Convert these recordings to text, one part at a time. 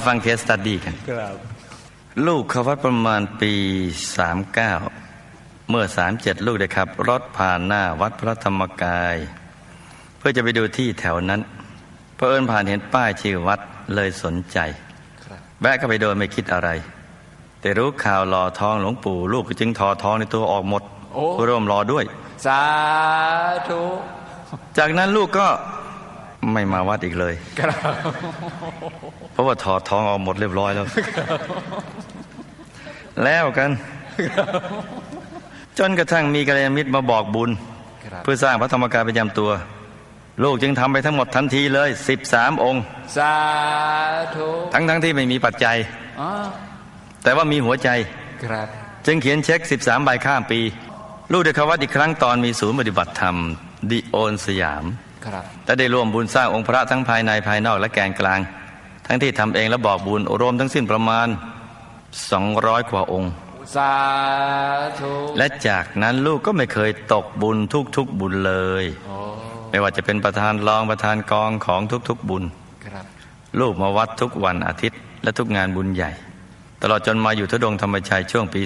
มาฟังเคสตัดดี้กันครับลูกเขาวัดประมาณปี 39 เมื่อ 37 ลูกได้ขับ รถผ่านหน้าวัดพระธรรมกาย เพื่อจะไปดูที่แถวนั้นเพื่อเอิญผ่านเห็นป้ายชื่อวัดเลยสนใจครับแวะก็ไปโดยไม่คิดอะไร แต่รู้ข่าวรอทองหลวงปู่ ลูกก็จึงถอดทองในตัวออกหมดโอ้เพื่อร่วมรอด้วย สาธุ จากนั้นลูกก็ ไม่มาวัดอีกเลยครับเพราะว่าถอดทองออกหมดเรียบร้อยแล้ว แล้วกัน จนกระทั่งมีกัลยาณมิตรมาบอกบุญครับเพื่อสร้างพระธรรมกายประจำตัว ลูกจึงทำไปทั้งหมดทันทีเลย13องค์ สาธุทั้งทั้งๆที่ไม่มีปัจจัยอ๋อแต่ว่ามีหัวใจครับจึงเขียนเช็ค13ใบข้ามปี ลูกได้เข้าวัดอีกครั้งตอนมีศูนย์ปฏิบัติธรรมดิโอนสยามครับ และได้ร่วมบุญสร้างองค์พระทั้งภายในภายนอกและแกนกลาง ทั้งที่ทำเองและบอกบุญรวมทั้งสิ้นประมาณ 200 กว่าองค์สาธุและจากนั้นลูกก็ไม่เคยตกบุญทุกๆบุญเลยโอ้ไม่ว่าจะเป็นประธานรองประธานกองของทุกๆบุญครับลูกมาวัดทุกวันอาทิตย์ และทุกงานบุญใหญ่ ตลอดจนมาอยู่ทุดงค์ธรรมชัยช่วงปี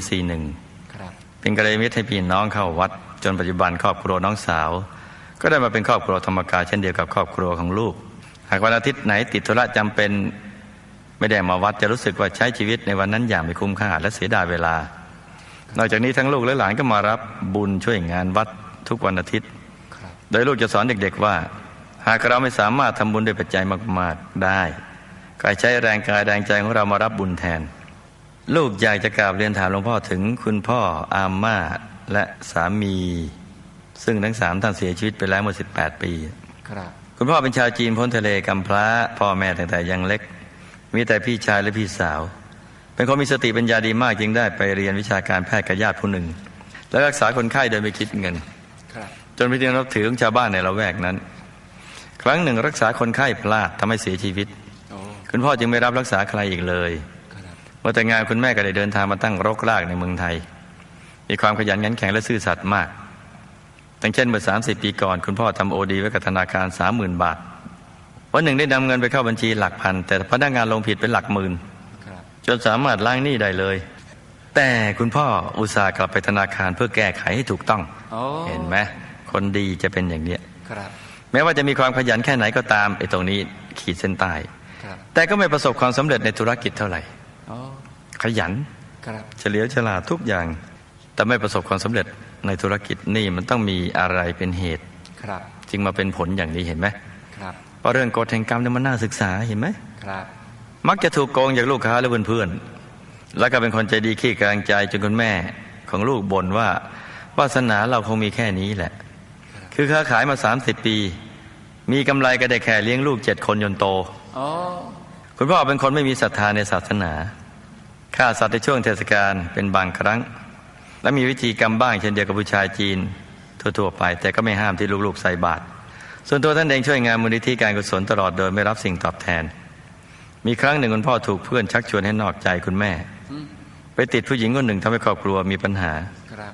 41ครับเป็นกระยาณมิตรให้พี่น้องเข้าวัด จนปัจจุบันครอบครัวน้องสาว ก็ได้มาเป็นครอบครัวธรรมกายเช่นเดียวกับครอบครัวของลูก หากวันอาทิตย์ไหนติดธุระจำเป็นไม่ได้มาวัดจะรู้สึกว่าใช้ชีวิตในวันนั้นอย่างไม่คุ้มค่าและเสียดายเวลา นอกจากนี้ทั้งลูกและหลานก็มารับบุญช่วยงานวัดทุกวันอาทิตย์ โดยลูกจะสอนเด็กๆว่า หากเราไม่สามารถทำบุญด้วยปัจจัยมาก ๆได้ก็ให้ใช้แรงกายแรงใจของเรามารับบุญแทน ลูกอยากจะกราบเรียนถามหลวงพ่อถึงคุณพ่ออาม่าและสามี ซึ่งทั้งสามท่านเสียชีวิตไปแล้วเมื่อ 18 ปี ครับ คุณพ่อเป็นชาวจีนพ้นทะเลกำพร้า พ่อแม่ตั้งแต่ยังเล็ก มีแต่พี่ชายและพี่สาว เป็นคนมีสติปัญญาดีมากจึงได้ไปเรียนวิชาการแพทย์กับญาติผู้หนึ่ง และรักษาคนไข้โดยไม่คิดเงินครับจนเป็นที่นับถือของชาวบ้านในละแวกนั้น ครั้งหนึ่งรักษาคนไข้พลาดทำให้เสียชีวิตโอ้คุณพ่อจึงไม่รับรักษาใครอีกเลยครับเมื่อแต่งงานคุณแม่ก็ได้เดินทางมาตั้งรกรากในเมืองไทย มีความขยันขันแข็งและซื่อสัตย์มาก ดังเช่นเมื่อ 30 ปีก่อน คุณพ่อทำโอดีไว้กับธนาคาร 30,000 บาท วันหนึ่งได้นำเงินไปเข้าบัญชีหลักพัน แต่พนักงานลงผิดเป็นหลักหมื่นครับจนสามารถล้างหนี้ได้เลย แต่คุณพ่ออุตส่าห์กลับไปธนาคารเพื่อแก้ไขให้ถูกต้องโอ้เห็นไหมคนดีจะเป็นอย่างเนี้ยครับแม้ว่าจะมีความขยันแค่ไหนก็ตามไอ้ตรงนี้ขีดเส้นใต้ครับแต่ก็ไม่ประสบความสำเร็จในธุรกิจเท่าไหร่โอ้ขยันครับเฉลียวฉลาดทุกอย่าง แต่ไม่ประสบความสำเร็จ ในธุรกิจนี่มันต้องมีอะไรเป็นเหตุครับ จึงมาเป็นผลอย่างนี้เห็นไหมครับเพราะเรื่องกฎแห่งกรรมเนี่ยมันน่าศึกษาเห็นไหมครับ มักจะถูกโกงจากลูกค้าและเพื่อนๆแล้วก็เป็นคนใจดีขี้กลางใจจนคุณแม่ของลูกบ่นว่าวาสนาเราคงมีแค่นี้แหละ คือค้าขายมา30ปี มีกำไรก็ได้แค่เลี้ยงลูกเจ็ดคนจนโตโอ้คุณพ่อเป็นคนไม่มีศรัทธาในศาสนาฆ่าสัตว์ในช่วงเทศกาลเป็นบางครั้ง และมีวิธีกรรมบ้างเช่นเดียวกับผู้ชายจีนทั่วๆไป แต่ก็ไม่ห้ามที่ลูกๆใส่บาตรส่วนตัวท่านเองช่วยงานมูลนิธิการกุศลตลอดโดยไม่รับสิ่งตอบแทน มีครั้งหนึ่งคุณพ่อถูกเพื่อนชักชวนให้นอกใจคุณแม่อืมไปติดผู้หญิงคนหนึ่งทำให้ครอบครัวมีปัญหาครับ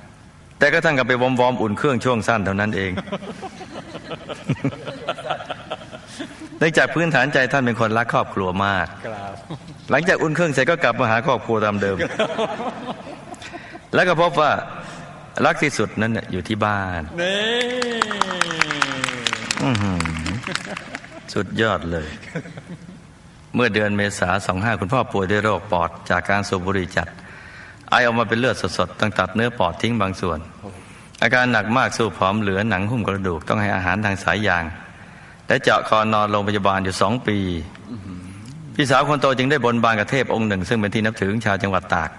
แต่ก็ทั้งกับไปวอมวอมๆอุ่นเครื่องช่วงสั้นเท่านั้นเองเนื่องจากพื้นฐานใจท่านเป็นคนรักครอบครัวมากครับหลังจากอุ่นเครื่องเสร็จก็กลับมาหาครอบครัวตามเดิม แล้วก็พบว่ารักที่สุดนั้นน่ะอยู่ที่บ้านนี่อื้อหือสุดยอดเลย เมื่อเดือนเมษาสองห้าคุณพ่อป่วยด้วยโรคปอด จากการสูบบุหรี่จัด ไอออกมาเป็นเลือดสดๆต้องตัดเนื้อปอดทิ้งบางส่วน อาการหนักมากสู้ผอมเหลือหนังหุ้มกระดูกต้องให้อาหารทางสายยาง และเจาะคอนอนโรงพยาบาลอยู่สองปี พี่สาวคนโตจึงได้บนบานกับเทพองค์หนึ่ง ซึ่งเป็นที่นับถือของชาวจังหวัดตาก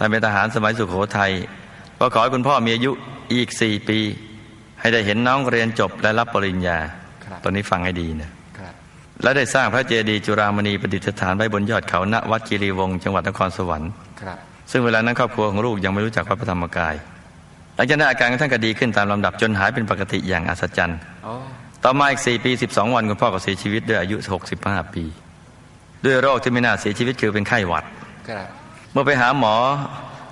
ท่านเป็นทหารสมัยสุขโขทัยก็ขอให้คุณพ่อมีอายุอีกสี่ปี ให้ได้เห็นน้องเรียนจบและรับปริญญาครับตอนนี้ฟังให้ดีนะครับและได้สร้างพระเจดีย์จุฬามณีประดิษฐานไว้บนยอดเขาณวัดคีรีวงศ์จังหวัดนครสวรรค์ครับซึ่งเวลานั้นครอบครัวของลูกยังไม่รู้จักวัดพระธรรมกาย หลังจากนั้นอาการของท่านก็ดีขึ้นตามลำดับจนหายเป็นปกติอย่างอัศจรรย์โอ้ต่อมาอีก 4 ปี 12 วันคุณพ่อก็เสียชีวิตด้วยอายุ 65 ปี ด้วยโรคที่ไม่น่าเสียชีวิตคือเป็นไข้หวัดครับ เมื่อไปหาหมอ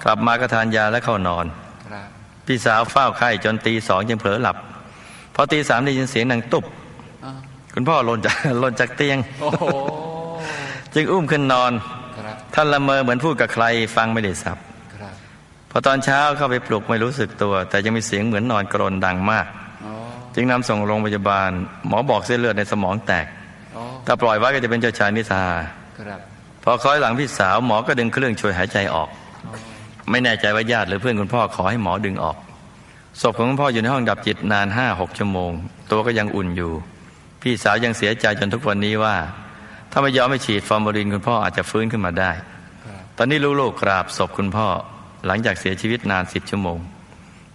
กลับมาก็ทานยาและเข้านอนครับพี่สาวเฝ้าไข้จนตีสองยังเผลอหลับพอตีสามได้ยินเสียงดังตุบอ้าวคุณพ่อหล่นจากหล่นจากเตียงโอ้โหจึงอุ้มขึ้นนอนครับท่านละเมอเหมือนพูดกับใครฟังไม่ได้สับครับพอตอนเช้าเข้าไปปลุกไม่รู้สึกตัว แต่ยังมีเสียงเหมือนนอนกรนดังมากอ๋อจึงนำส่งโรงพยาบาล หมอบอกเส้นเลือดในสมองแตกอ๋อถ้าปล่อยไว้ก็จะเป็นเจ้าชายนิทราครับพ อคล้อยหลังพี่สาวหมอก็ดึงเครื่องช่วยหายใจออก ไม่แน่ใจว่าญาติหรือเพื่อนคุณพ่อขอให้หมอดึงออกศพของคุณพ่ออยู่ในห้องดับจิตนานห้าหกชั่วโมง ตัวก็ยังอุ่นอยู่ พี่สาวยังเสียใจจนทุกวันนี้ว่า ถ้าไม่ยอมไม่ฉีดฟอร์มาลินคุณพ่ออาจจะฟื้นขึ้นมาได้ครับตอนนี้ลูกๆกราบศพคุณพ่อหลังจากเสียชีวิตนานสิบชั่วโมง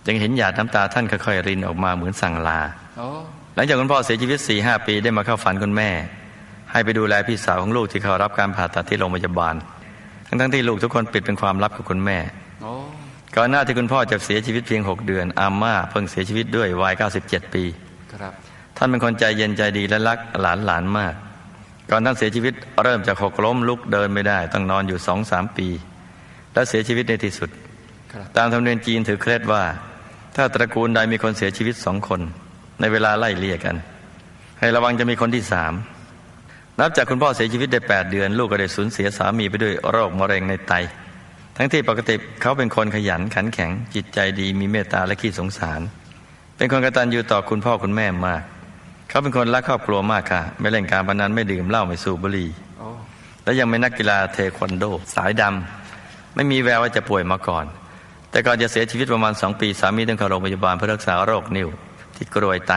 ยังเห็นหยาดน้ำตาท่านค่อยๆรินออกมาเหมือนสั่งลาอ๋อหลังจากคุณพ่อเสียชีวิต4ีหปีได้มาเข้าฝันคุณแม่ ให้ไปดูแลพี่สาวของลูกที่เขารับการผ่าตัดที่โรงพยาบาล ทั้งๆที่ลูกทุกคนปิดเป็นความลับกับคุณแม่อ๋อก่อนหน้าที่คุณพ่อจะเสียชีวิตเพียง 6 เดือน อาม่าเพิ่งเสียชีวิตด้วยวัย 97 ปีครับท่านเป็นคนใจเย็นใจดีและรักหลานหลานมาก ก่อนท่านเสียชีวิตเริ่มจากหกล้มลุกเดินไม่ได้ ต้องนอนอยู่สองสามปี และเสียชีวิตในที่สุดครับตามธรรมเนียมจีนถือเคล็ดว่า ถ้าตระกูลใดมีคนเสียชีวิตสองคน ในเวลาไล่เลี่ยกัน ให้ระวังจะมีคนที่สาม นับจากคุณพ่อเสียชีวิตได้ 8 เดือน ลูกก็ได้สูญเสียสามีไปด้วยโรคมะเร็งในไต ทั้งที่ปกติเขาเป็นคนขยันขันแข็ง จิตใจดีมีเมตตาและขี้สงสาร เป็นคนกตัญญูต่อคุณพ่อคุณแม่มาก เขาเป็นคนรักครอบครัวมากค่ะ ไม่เล่นการพนันไม่ดื่มเหล้าไม่สูบบุหรี่และยังเป็นนักกีฬาเทควันโด สายดำไม่มีแววว่าจะป่วยมาก่อน แต่ก่อนจะเสียชีวิตประมาณสองปีสามีต้องเข้าโรงพยาบาลเพื่อรักษาโรคนิ่วที่กรวยไต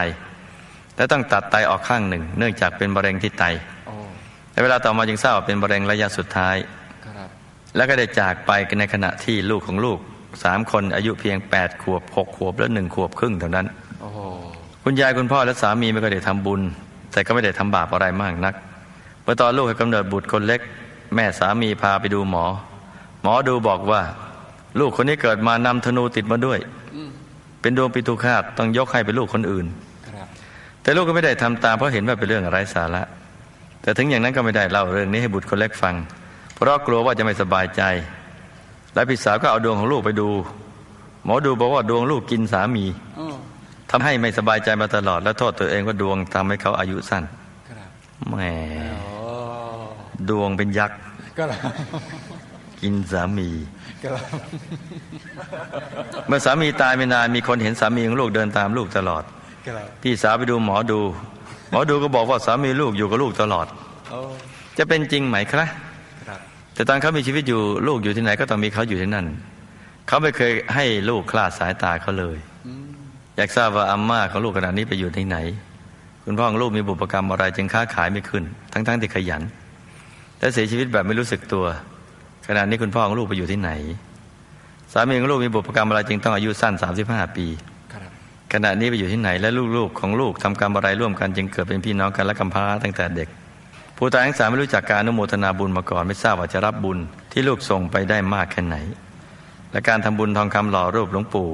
และต้องตัดไตออกข้างหนึ่ง เนื่องจากเป็นมะเร็งที่ไต ในเวลาต่อมาจึงทราบว่าเป็นมะเร็งระยะสุดท้ายครับแล้วก็ได้จากไปในขณะที่ลูกของลูกสามคนอายุเพียง8ขวบ6ขวบและหนึ่งขวบครึ่งเท่านั้นโอ้โหคุณยายคุณพ่อและสามีไม่เคยได้ทำบุญ แต่ก็ไม่ได้ทำบาปอะไรมากนักเมื่อตอนลูกให้กำเนิดบุตรคนเล็ก แม่สามีพาไปดูหมอ หมอดูบอกว่า ลูกคนนี้เกิดมานำธนูติดมาด้วยอืมเป็นดวงปิตุคาตต้องยกให้เป็นลูกคนอื่นครับแต่ลูกก็ไม่ได้ทำตามเพราะเห็นว่าเป็นเรื่องไร้สาระ แต่ถึงอย่างนั้นก็ไม่ได้เล่าเรื่องนี้ให้บุตรคนเล็กฟัง เพราะกลัวว่าจะไม่สบายใจ และพี่สาวก็เอาดวงของลูกไปดู หมอดูบอกว่าดวงลูกกินสามีอ๋อทำให้ไม่สบายใจมาตลอด และโทษตัวเองว่าดวงทำให้เขาอายุสั้นครับแหมอ๋อดวงเป็นยักษ์ก็แล้วกินสามีก็แล้วเมื่อสามีตายไม่นานมีคนเห็นสามีของลูกเดินตามลูกตลอดก็แล้วพี่สาวไปดูหมอดู หมอดูก็บอกว่าสามีลูกอยู่กับลูกตลอดโอ้จะเป็นจริงไหมครับครับแต่ตอนเขามีชีวิตอยู่ลูกอยู่ที่ไหนก็ต้องมีเขาอยู่ที่นั่น เขาไม่เคยให้ลูกคลาดสายตาเขาเลยอืมอยากทราบว่าอาม่าของลูกขณะนี้ไปอยู่ที่ไหน คุณพ่อของลูกมีบุพกรรมอะไรจึงค้าขายไม่ขึ้น ทั้งๆที่ขยันและเสียชีวิตแบบไม่รู้สึกตัว ขณะนี้คุณพ่อของลูกไปอยู่ที่ไหน สามีของลูกมีบุพกรรมอะไรจึงต้องอายุสั้น 35 ปีครับ ขณะนี้ไปอยู่ที่ไหนและลูกๆของลูกทำกรรมอะไรร่วมกันจึงเกิดเป็นพี่น้องกันและกำพร้าตั้งแต่เด็ก ผู้ตายทั้งสามไม่รู้จักการอนุโมทนาบุญมาก่อน ไม่ทราบว่าจะรับบุญที่ลูกส่งไปได้มากแค่ไหน และการทำบุญทองคำหล่อรูปหลวงปู่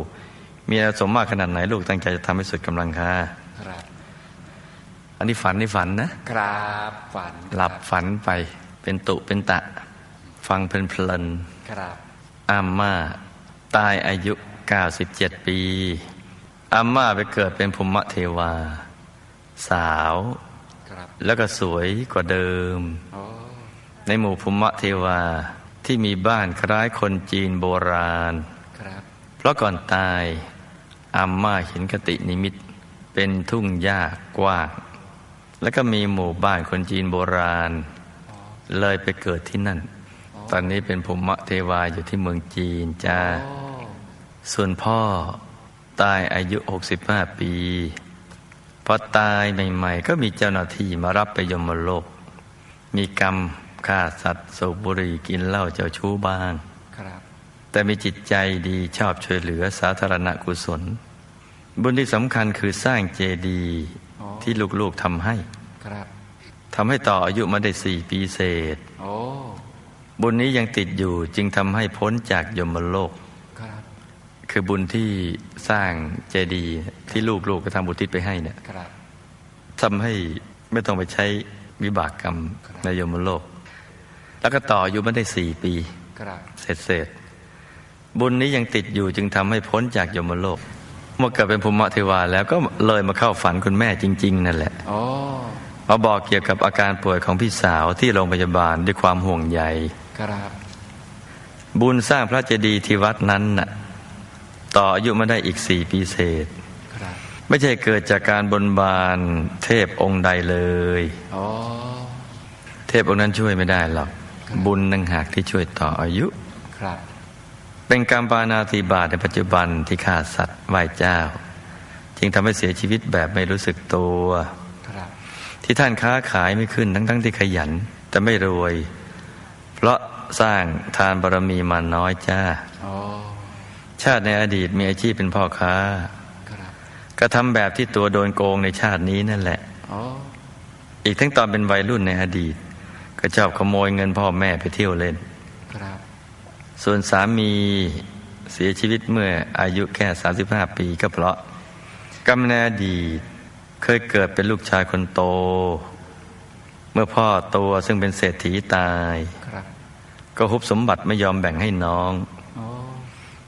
มีอาสมมากขนาดไหนลูกตั้งใจจะทำให้สุดกำลังค่ะครับอันนี้ฝันนี่ฝันนะครับฝันหลับฝันไปเป็นตุเป็นตะ ฟังเพลินครับๆอาม่าตายอายุ 97 ปี อาม่าไปเกิดเป็นภูมิเทวา สาวครับแล้วก็สวยกว่าเดิมโอ้ในหมู่ภูมิเทวาที่มีบ้านคล้ายคนจีนโบราณครับเพราะก่อนตายอาม่าเห็นกตินิมิต เป็นทุ่งหญ้ากว้างแล้วก็มีหมู่บ้านคนจีนโบราณอ๋อเลยไปเกิดที่นั่น ตอนนี้เป็นภูมิเทวาอยู่ที่เมืองจีนจ้าโอ้ส่วนพ่อ ตายอายุ 65 ปีพอตายใหม่ ๆ ก็มีเจ้าหน้าที่มารับไปยมโลก มีกรรมฆ่าสัตว์สูบบุหรี่กินเหล้าเจ้าชู้บ้างครับแต่มีจิตใจดีชอบช่วยเหลือสาธารณกุศล บุญที่สำคัญคือสร้างเจดีย์อ๋อที่ลูกๆทำให้ครับทำให้ต่ออายุมาได้สี่ปีเศษโอ้บุญนี้ยังติดอยู่จึงทำให้พ้นจากยมโลกครับ คือบุญที่สร้างเจดีย์ที่ลูกๆก็ทำบุทิศไปให้เนี่ยครับทำให้ไม่ต้องไปใช้วิบากกรรมครับในยมโลก แล้วก็ต่ออายุมาได้สี่ปีครับเสร็จเสร็จๆบุญนี้ยังติดอยู่จึงทำให้พ้นจากยมโลก เมื่อเกิดเป็นภูมิเทวาแล้วก็เลยมาเข้าฝันคุณแม่จริง ๆ นั่นแหละโอ้มาบอกเกี่ยวกับอาการป่วยของพี่สาวที่โรงพยาบาลด้วยความห่วงใยครับบุญสร้างพระเจดีย์ที่วัดนั้นน่ะ ต่ออายุมาได้อีกสี่ปีเศษครับไม่ใช่เกิดจากการบนบานเทพองค์ใดเลยอ๋อเทพองค์นั้นช่วยไม่ได้หรอก บุญนังหากที่ช่วยต่ออายุครับเป็นกรรมปานาติบาตในปัจจุบันที่ฆ่าสัตว์ไหว้เจ้า จึงทำให้เสียชีวิตแบบไม่รู้สึกตัวครับที่ท่านค้าขายไม่ขึ้นทั้งๆที่ขยัน แต่ไม่รวย เพราะสร้างทานบารมีมาน้อยจ้า อ๋อ ชาติในอดีตมีอาชีพเป็นพ่อค้าครับกระทำแบบที่ตัวโดนโกงในชาตินี้นั่นแหละอ๋ออีกทั้งตอนเป็นวัยรุ่นในอดีต ก็ชอบขโมยเงินพ่อแม่ไปเที่ยวเล่นครับส่วนสามีเสียชีวิตเมื่ออายุแค่ 35 ปีก็เพราะกำเนิดอดีตเคยเกิดเป็นลูกชายคนโต เมื่อพ่อตัวซึ่งเป็นเศรษฐีตายครับก็ฮุบสมบัติไม่ยอมแบ่งให้น้องอ๋อ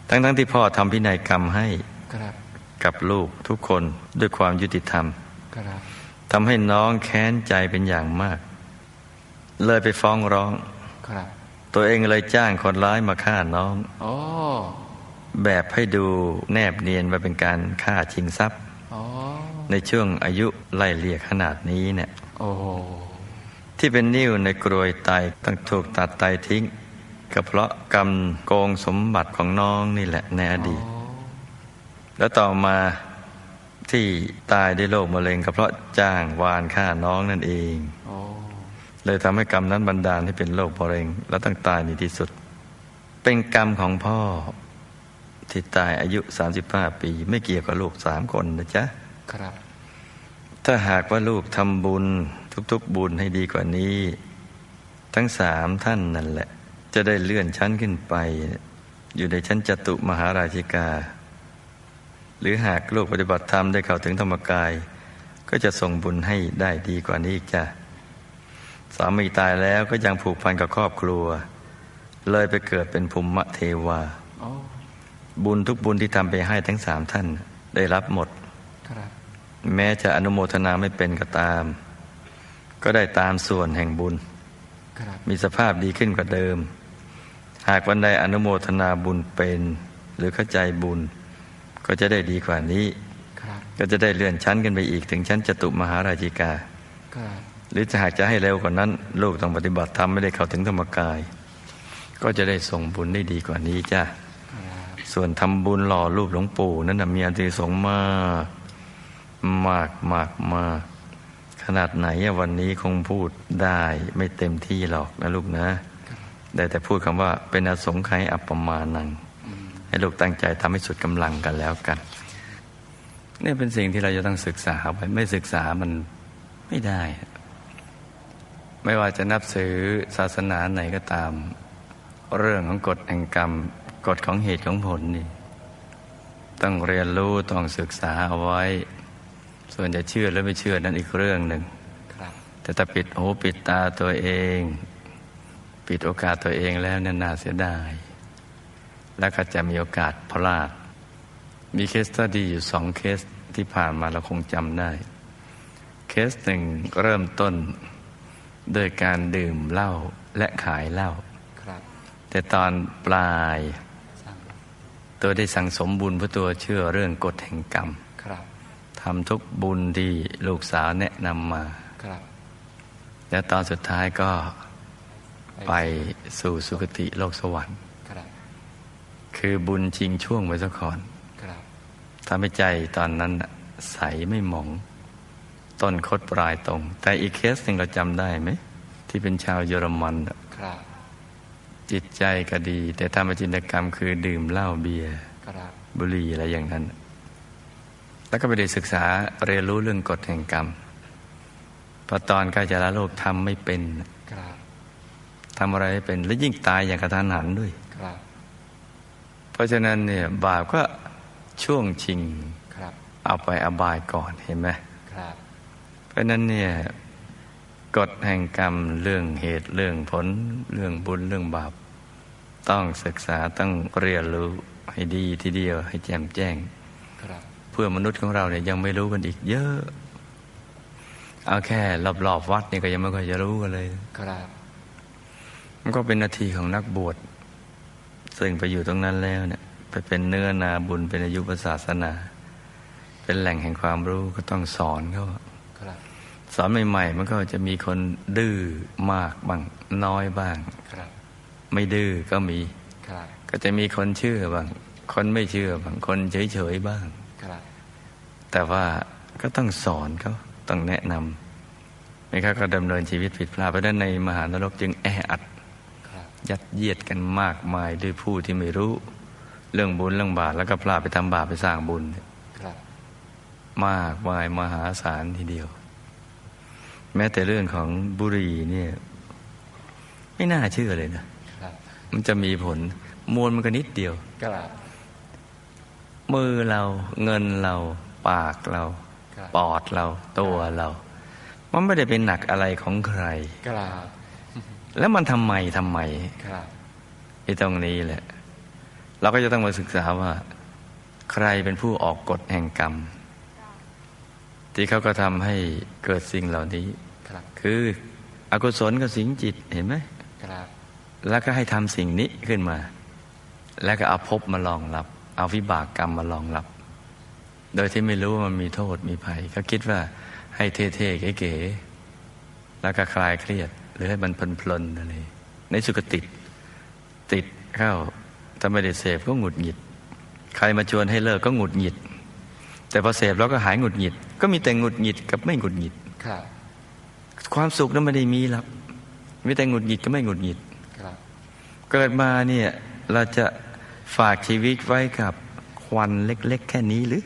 ทั้งๆทที่พ่อทำพินัยกรรมให้ครับกับลูกทุกคนด้วยความยุติธรรมครับทำให้น้องแค้นใจเป็นอย่างมาก เลยไปฟ้องร้องครับตัวเองเลยจ้างคนร้ายมาฆ่าน้องอ๋อแบบให้ดูแนบเนียนว่าเป็นการฆ่าชิงทรัพย์อ๋อในช่วงอายุไล่เลี่ยขนาดนี้เนี่ยโอ้โหที่เป็นนิ้วในกรวยไตต้องถูกตัดไตทิ้ง ก็เพราะกรรมโกงสมบัติของน้องนี่แหละในอดีต แล้วต่อมาที่ตายด้วยโรคมะเร็งก็เพราะจ้างวานฆ่าน้องนั่นเองโอ้เลยทำให้กรรมนั้นบันดาลให้เป็นโรคมะเร็ง และต้องตายในที่สุด เป็นกรรมของพ่อที่ตายอายุ 35 ปี ไม่เกี่ยวกับลูกสามคนนะจ๊ะครับ ถ้าหากว่าลูกทำบุญทุกๆบุญให้ดีกว่านี้ ทั้งสามท่านนั่นแหละ จะได้เลื่อนชั้นขึ้นไป อยู่ในชั้นจตุมหาราชิกา หรือหากลูกปฏิบัติธรรมได้เข้าถึงธรรมกาย ก็จะส่งบุญให้ได้ดีกว่านี้อีกจ้ะสามีตายแล้วก็ยังผูกพันกับครอบครัว เลยไปเกิดเป็นภูมิเทวาโอ้บุญทุกบุญที่ทำไปให้ทั้งสามท่านได้รับหมดครับแม้จะอนุโมทนาไม่เป็นก็ตาม ก็ได้ตามส่วนแห่งบุญครับมีสภาพดีขึ้นกว่าเดิม หากวันใดอนุโมทนาบุญเป็น หรือเข้าใจบุญ ก็จะได้ดีกว่านี้ครับก็จะได้เลื่อนชั้นกันไปอีกถึงชั้นจตุมหาราชิกาครับหรือจะหากจะให้เร็วกว่านั้น ลูกต้องปฏิบัติธรรมไม่ได้เข้าถึงธรรมกาย ก็จะได้ส่งบุญได้ดีกว่านี้จ้าครับส่วนทำบุญหล่อรูปหลวงปู่นั้นนะมีอานิสงส์มาก มากมากมากขนาดไหนอะวันนี้คงพูดได้ไม่เต็มที่หรอกนะลูกนะ ได้แต่พูดคำว่าเป็นอสงไขยอัปปมานัง ให้ลูกตั้งใจทำให้สุดกำลังกันแล้วกันนี่เป็นสิ่งที่เราจะต้องศึกษาไปไม่ศึกษามันไม่ได้ ไม่ว่าจะนับถือศาสนาไหนก็ตาม เรื่องของกฎแห่งกรรมกฎของเหตุของผลนี่ต้องเรียนรู้ต้องศึกษาเอาไว้ ส่วนจะเชื่อหรือไม่เชื่อนั้นอีกเรื่องหนึ่งครับแต่ถ้าปิดหูปิดตาตัวเอง ปิดโอกาสตัวเองแล้วนั่นน่าเสียดาย แล้วก็จะมีโอกาสพลาด มีเคสตดีอยู่สองเคสที่ผ่านมาเราคงจำได้ เคสหนึ่งเริ่มต้นโดยการดื่มเหล้าและขายเหล้าครับแต่ตอนปลายสร้างตัวได้สั่งสมบุญเพราะตัวเชื่อเรื่องกฎแห่งกรรมครับทำทุกบุญที่ลูกสาวแนะนำมาครับแล้วตอนสุดท้ายก็ ไปสู่สุคติโลกสวรรค์ครับคือบุญชิงช่วงไว้ซะก่อนครับทำให้ใจตอนนั้นน่ะใสไม่หมองต้นคดปลายตรง แต่อีกเคสหนึ่งเราจำได้ไหม ที่เป็นชาวเยอรมันน่ะครับจิตใจก็ดี แต่ทำอาจินกรรมคือดื่มเหล้าเบียร์ครับบุหรี่อะไรอย่างนั้น แล้วก็ไปได้ศึกษาเรียนรู้เรื่องกฎแห่งกรรมพอตอนใกล้จะละโลกทำไม่เป็นครับ ทำอะไรไม่เป็นและยิ่งตายอย่างกระทันหันด้วยครับเพราะฉะนั้นเนี่ยบาปก็ช่วงชิงครับเอาไปอบายก่อนเห็นไหมครับเพราะฉะนั้นเนี่ยกฎแห่งกรรมเรื่องเหตุเรื่องผลเรื่องบุญเรื่องบาป ต้องศึกษาต้องเรียนรู้ให้ดีทีเดียวให้แจ่มแจ้งครับเพื่อมนุษย์ของเราเนี่ยยังไม่รู้กันอีกเยอะ เอาแค่รอบๆวัดนี่ก็ยังไม่ค่อยจะรู้กันเลยครับ มันก็เป็นนาทีของนักบวชซึ่งไปอยู่ตรงนั้นแล้วเนี่ย ไปเป็นเนื้อนาบุญเป็นอายุพระศาสนา เป็นแหล่งแห่งความรู้ก็ต้องสอนเขาครับสอนใหม่ๆมันก็จะมีคนดื้อมากบ้างน้อยบ้างครับไม่ดื้อก็มีครับก็จะมีคนเชื่อบ้างคนไม่เชื่อบ้างคนเฉยๆบ้างครับแต่ว่าก็ต้องสอนเขาต้องแนะนำไม่ครับก็ดำเนินชีวิตผิดพลาดเพราะฉะนั้นในมหานรกจึงแออัดครับ ยัดเยียดกันมากมายด้วยผู้ที่ไม่รู้ เรื่องบุญเรื่องบาปแล้วก็พลาดไปทำบาปไปสร้างบุญครับมากมายมหาศาลทีเดียว แม้แต่เรื่องของบุหรี่เนี่ย ไม่น่าเชื่อเลยนะครับมันจะมีผลมวลมันก็นิดเดียวครับมือเราเงินเราปากเราครับปอดเราตัวเรา มันไม่ได้เป็นหนักอะไรของใครครับ แล้วมันทำไมทำไมครับไอ้ตรงนี้แหละ เราก็จะต้องมาศึกษาว่า ใครเป็นผู้ออกกฎแห่งกรรม ที่เขาก็ทำให้เกิดสิ่งเหล่านี้ครับคืออกุศลกับสิงจิตเห็นไหมครับแล้วก็ให้ทำสิ่งนี้ขึ้นมา แล้วก็เอาภพมารองรับ เอาวิบากกรรมมารองรับ โดยที่ไม่รู้ว่ามันมีโทษมีภัยเขาคิดว่าให้เท่ๆเก๋ๆแล้วก็คลายเครียด หรือให้มันเพลินๆอะไรในสุดก็ติด ติดเข้าถ้าไม่ได้เสพก็หงุดหงิด ใครมาชวนให้เลิกก็หงุดหงิด แต่พอเสพแล้วก็หายหงุดหงิด ก็มีแต่หงุดหงิดกับไม่หงุดหงิดครับ ความสุขนั้นไม่ได้มีหรอกมีแต่หงุดหงิดก็ไม่หงุดหงิดครับเกิดมาเนี่ยเราจะฝากชีวิตไว้กับควันเล็ก ๆ แค่นี้หรือ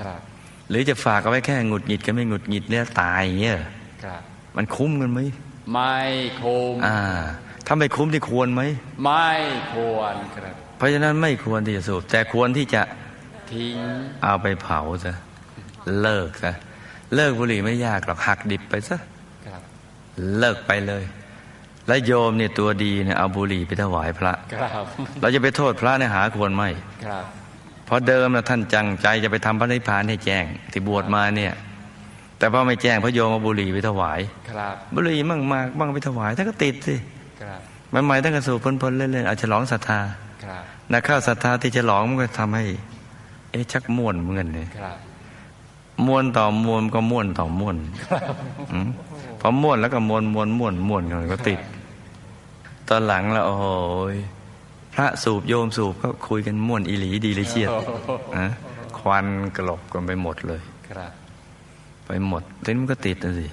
ครับ หรือจะฝากเอาไว้แค่หงุดหงิดก็ไม่หงุดหงิดเนี่ยตายเงี้ยมันคุ้มกันไหม ไม่คุ้มอ่า ถ้าไม่คุ้มที่ควรไหม ไม่ควรครับ เพราะฉะนั้นไม่ควรที่จะสูบ แต่ควรที่จะทิ้ง เอาไปเผาซะ เลิกซะ เลิกบุหรี่ไม่ยากหรอกหักดิบไปซะครับเลิกไปเลย แล้วโยมเนี่ยตัวดีเนี่ยเอาบุหรี่ไปถวายพระครับเราจะไปโทษพระเนี่ยหาควรไหมครับเพราะเดิมนะท่านจังใจจะไปทำพระนิพพานให้แจ้ง ที่บวชมาเนี่ย แต่พอไม่แจ้งพระโยมเอาบุหรี่ไปถวายครับบุหรี่มั่งมากมั่งไปถวายท่านก็ติดสิครับใหม่ๆท่านก็สูบเพลินๆเล่นๆเอาฉลองศรัทธาครับนะข้าวศรัทธาที่ฉลองมันก็ทำให้ เอ๊ะชักม่วนเหมือนกันเนี่ยครับม่วนต่อม่วนก็ม่วนต่อม่วนอืมพอม่วนแล้วก็ม่วนม่วนม่วนม่วนกันก็ติด ตอนหลังแล้วโอ้โหยพระสูบโยมสูบก็คุยกันม่วนอีหลีดีเลยเชียดนะควันกลบกันไปหมดเลยครับ ไปหมดทีนี้มันก็ติดนะสิ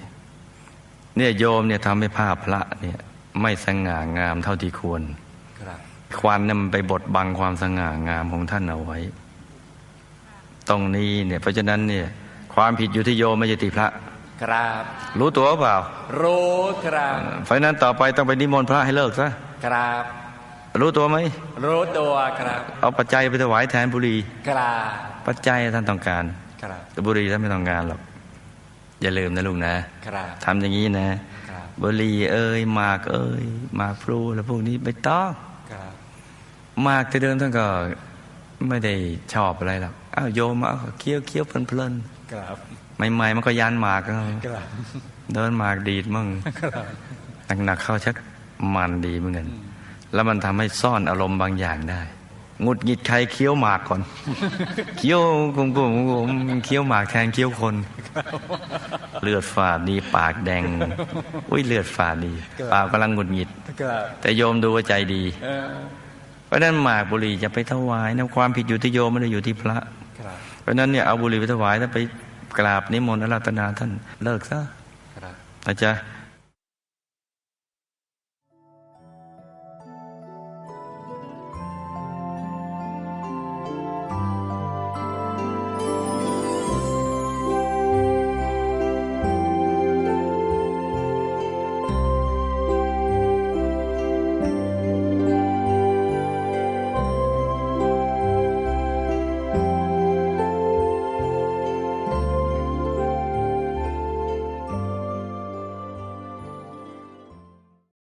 เนี่ยโยมเนี่ยทำให้ภาพพระเนี่ยไม่สง่างามเท่าที่ควรครับควันเนี่ยมันไปบดบังความสง่างามของท่านเอาไว้ ตรงนี้เนี่ยเพราะฉะนั้นเนี่ยความผิดอยู่ที่โยมไม่ใช่ที่พระ ครับ รู้ตัวเปล่า รู้ครับเพราะฉะนั้นต่อไปต้องไปนิมนต์พระให้เลิกซะ ครับ รู้ตัวไหม รู้ตัวครับ เอาปัจจัยไปถวายแทนบุหรี ครับ ปัจจัยท่านต้องการ ครับแต่บุหรีท่านไม่ต้องการหรอก อย่าลืมนะลุงนะครับทำอย่างนี้นะครับบุหรี่เอ้ยหมากเอ้ยหมากพลูแล้วพวกนี้ไม่ต้องครับหมากแต่เดิมท่านก็ไม่ได้ชอบอะไรหรอกอ้าวโยมเอาเคี้ยวเคี้ยวเพลินครับๆใหม่ๆมันก็ยันหมากเอาครับเดินหมากดีดมั่งหนักๆเข้าชักมันดีเหมือนกันแล้วมันทำให้ซ่อนอารมณ์บางอย่างได้ห งุดหงิดใครเคี้ยวหมากก่อน เคี้ยวกุมกุมกุมเคี้ยวหมากแทนเคี้ยวคน เลือดฝาดดีปากแดง อุ้ยเลือดฝาดดีปากกำลังหงุดหงิดครับแต่โยมดูว่าใจดีเออเพราะฉะนั้นหมากบุหรี่จะไปถวายนะความผิดอยู่ที่โยมไม่ได้อยู่ที่พระครับเพราะฉะนั้นเนี่ยเอาบุหรี่ไปถวายถ้าไปกราบนิมนต์อาราธนาท่านเลิกซะครับนะจ๊ะ